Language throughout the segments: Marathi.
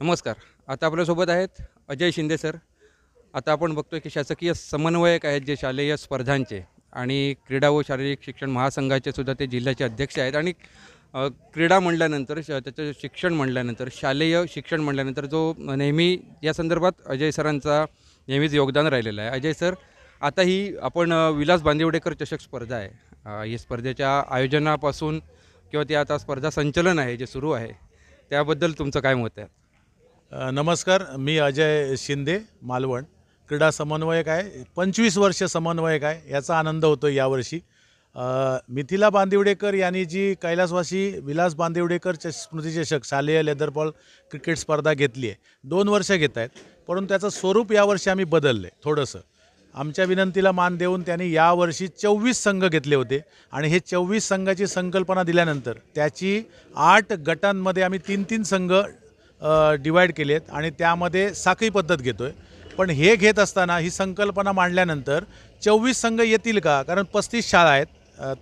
नमस्कार. आता आपल्यासोबत आहेत अजय शिंदे सर. आता आपण बघतोय की शासकीय समन्वयक आहेत जे शालेय स्पर्धांचे आणि क्रीडा व शारीरिक शिक्षण महासंघाचे सुद्धा ते जिल्ह्याचे अध्यक्ष आहेत आणि क्रीडा म्हणल्यानंतर श त्याचं शिक्षण म्हणल्यानंतर शालेय शिक्षण म्हणल्यानंतर जो नेहमी या संदर्भात अजय सरांचा नेहमीच योगदान राहिलेलं आहे. अजय सर आता ही आपण विलास बांदिवडेकर चषक स्पर्धा आहे. या ही स्पर्धेच्या आयोजनापासून किंवा ती आता स्पर्धा संचलन आहे जे सुरू आहे त्याबद्दल तुमचं काय मत आहे? नमस्कार मी अजय शिंदे मालवण. क्रीडा समन्वयक आहे पंचवीस वर्ष समन्वयक आहे याचा आनंद होतो यावर्षी. मिथिला बांदिवडेकर यांनी जी कैलासवासी विलास बांदिवडेकर स्मृतिचषक शालेय लेदरबॉल क्रिकेट स्पर्धा घेतली आहे. दोन वर्ष घेत आहेत परंतु त्याचं स्वरूप यावर्षी आम्ही बदललं आहे थोडंसं. आमच्या विनंतीला मान देऊन त्यांनी यावर्षी चोवीस संघ घेतले होते आणि हे चोवीस संघाची संकल्पना दिल्यानंतर त्याची आठ गटांमध्ये आम्ही तीन तीन संघ डिवाईड केले आहेत आणि त्यामध्ये साखळी पद्धत घेतो आहे पण हे घेत असताना ही संकल्पना मांडल्यानंतर चोवीस संघ येतील का? कारण पस्तीस शाळा आहेत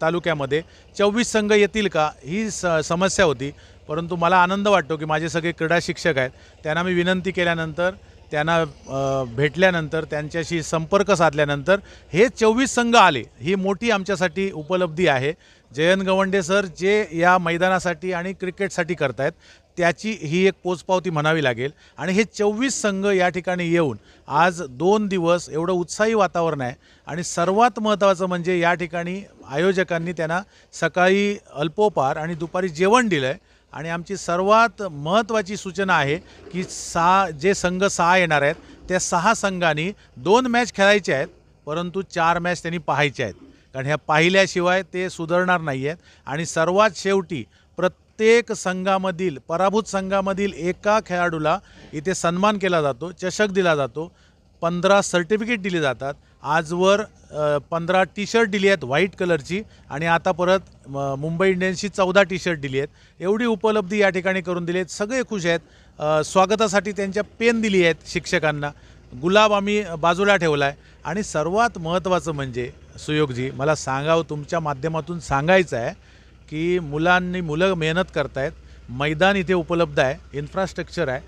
तालुक्यामध्ये. चोवीस संघ येतील का? ही स समस्या होती. परंतु मला आनंद वाटतो की माझे सगळे क्रीडा शिक्षक आहेत त्यांना मी विनंती केल्यानंतर त्यांना भेटल्यानंतर त्यांच्याशी संपर्क साधल्यानंतर हे चोवीस संघ आले. ही मोठी आमच्यासाठी उपलब्धी आहे. जयंत गवंडे सर जे या मैदानासाठी आणि क्रिकेटसाठी करतायत त्याची ही एक पोचपावती म्हणावी लागेल. आणि हे चोवीस संघ या ठिकाणी येऊन आज दोन दिवस एवढं उत्साही वातावरण आहे. आणि सर्वात महत्त्वाचं म्हणजे या ठिकाणी आयोजकांनी त्यांना सकाळी अल्पोपार आणि दुपारी जेवण दिलं आहे आणि आमची सर्वात महत्त्वाची सूचना आहे की सहा जे संघ सहा येणार आहेत त्या सहा संघांनी दोन मॅच खेळायचे आहेत परंतु चार मॅच त्यांनी पाहायच्या आहेत. कारण ह्या पाहिल्याशिवाय ते सुधारणार नाही आहेत आणि सर्वात शेवटी प्रत्येक संघामधील पराभूत संघामधील एका खेळाडूला इथे सन्मान केला जातो चषक दिला जातो पंधरा सर्टिफिकेट दिली जातात. आजवर पंधरा टी शर्ट दिली आहेत व्हाईट कलरची आणि आता परत मुंबई इंडियन्सची चौदा टी शर्ट दिली आहेत. एवढी उपलब्धी या ठिकाणी करून दिली आहेत. सगळे खुश आहेत. स्वागतासाठी त्यांच्या पेन दिली आहेत शिक्षकांना. गुलाब आम्ही बाजूला ठेवला आहे आणि सर्वात महत्त्वाचं म्हणजे सुयोगजी मला सांगावं तुमच्या माध्यमातून सांगायचं आहे की मुलांनी मुलं मेहनत करतायत. मैदान इथे उपलब्ध आहे. इन्फ्रास्ट्रक्चर आहे.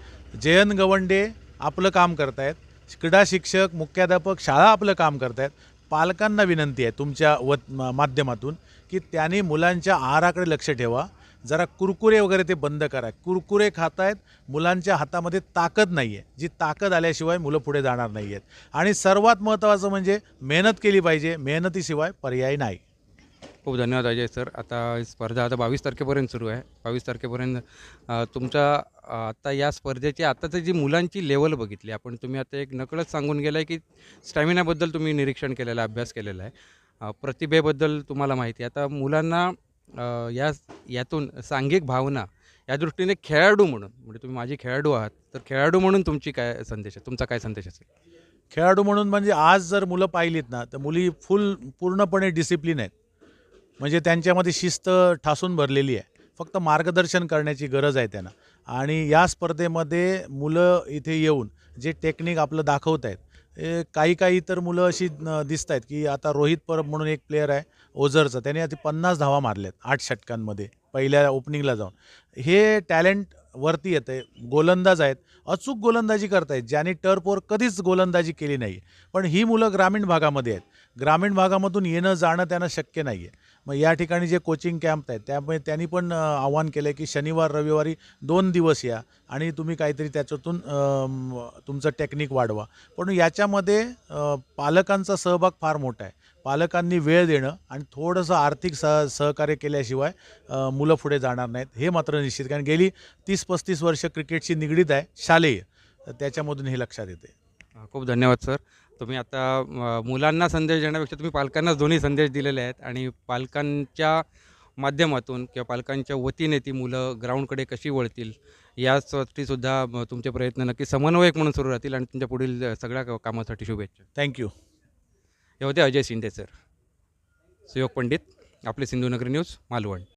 जयंत गवंडे आपलं काम करतायत. क्रीडा शिक्षक मुख्याध्यापक शाळा आपलं काम करतायत. पालकांना विनंती आहे तुमच्या व माध्यमातून की त्यांनी मुलांच्या आहाराकडे लक्ष ठेवा. जरा कुरकुरे वगैरे ते बंद करा. कुरकुरे खातायत मुलांच्या हातामध्ये ताकद नाही आहे जी ताकद आल्याशिवाय मुलं पुढे जाणार नाही आहेत आणि सर्वात महत्त्वाचं म्हणजे मेहनत केली पाहिजे. मेहनतीशिवाय पर्याय नाही. खूप धन्यवाद अजय सर. आता स्पर्धा आता बावीस तारखेपर्यंत सुरू आहे. बावीस तारखेपर्यंत तुमच्या आता या स्पर्धेची आताची जी मुलांची लेवल बघितली आपण तुम्ही आता एक नकळत सांगून गेला आहे की स्टॅमिनाबद्दल तुम्ही निरीक्षण केलेलं आहे अभ्यास केलेला आहे. प्रतिभेबद्दल तुम्हाला माहिती आहे. आता मुलांना या यातून सांघिक भावना या दृष्टीने खेळाडू म्हणून म्हणजे तुम्ही माझी खेळाडू आहात तर खेळाडू म्हणून तुमची काय संदेश आहे तुमचा काय संदेश असेल? खेळाडू म्हणून म्हणजे आज जर मुलं पाहिलीत ना तर मुली फुल पूर्णपणे डिसिप्लिन आहेत. म्हणजे त्यांच्यामध्ये शिस्त ठासून भरलेली आहे. फक्त मार्गदर्शन करण्याची गरज आहे त्यांना. आणि या स्पर्धेमध्ये मुलं इथे येऊन जे टेक्निक आपलं दाखवत आहेत काही काही तर मुलं अशी दिसत आहेत की आता रोहित परब म्हणून एक प्लेअर आहे ओझरचा. त्याने आता पन्नास धावा मारल्यात आठ षटकांमध्ये पहिल्या ओपनिंगला जाऊन. हे टॅलेंट वरती येतं आहे गोलंदाज आहेत. अचूक गोलंदाजी करतायत ज्यांनी टर्फवर कधीच गोलंदाजी केली नाही पण ही मुलं ग्रामीण भागामध्ये आहेत. ग्रामीण भागामधून येणं जाणं त्यांना शक्य नाही आहे मग या ठिकाणी जे कोचिंग कॅम्प आहेत त्यामुळे त्यांनी पण आव्हान केलं आहे की शनिवार रविवारी दोन दिवस या आणि तुम्ही काहीतरी त्याच्यातून तुमचं टेक्निक वाढवा. पण याच्यामध्ये पालकांचा सहभाग फार मोठा आहे. पालकांनी वेळ देणं आणि थोडंसं आर्थिक सह सहकार्य केल्याशिवाय मुलं पुढे जाणार नाहीत. हे मात्र निश्चित कारण गेली तीस पस्तीस वर्ष क्रिकेटशी निगडीत आहे शालेय. त्याच्यामधून हे लक्षात येते खूप धन्यवाद सर. तुम्ही आता मुलांना संदेश देण्यापेक्षा तुम्ही पालकांनाच दोन्ही संदेश दिलेले आहेत आणि पालकांच्या माध्यमातून किंवा पालकांच्या वतीने ती मुलं ग्राउंडकडे कशी वळतील यासाठी सुद्धा तुमचे प्रयत्न नक्की समन्वयक म्हणून सुरू राहतील आणि तुमच्या पुढील सगळ्या कामासाठी शुभेच्छा. थँक्यू हे होते अजय शिंदे सर. सुयोग पंडित आपले सिंधुनगरी न्यूज मालवण.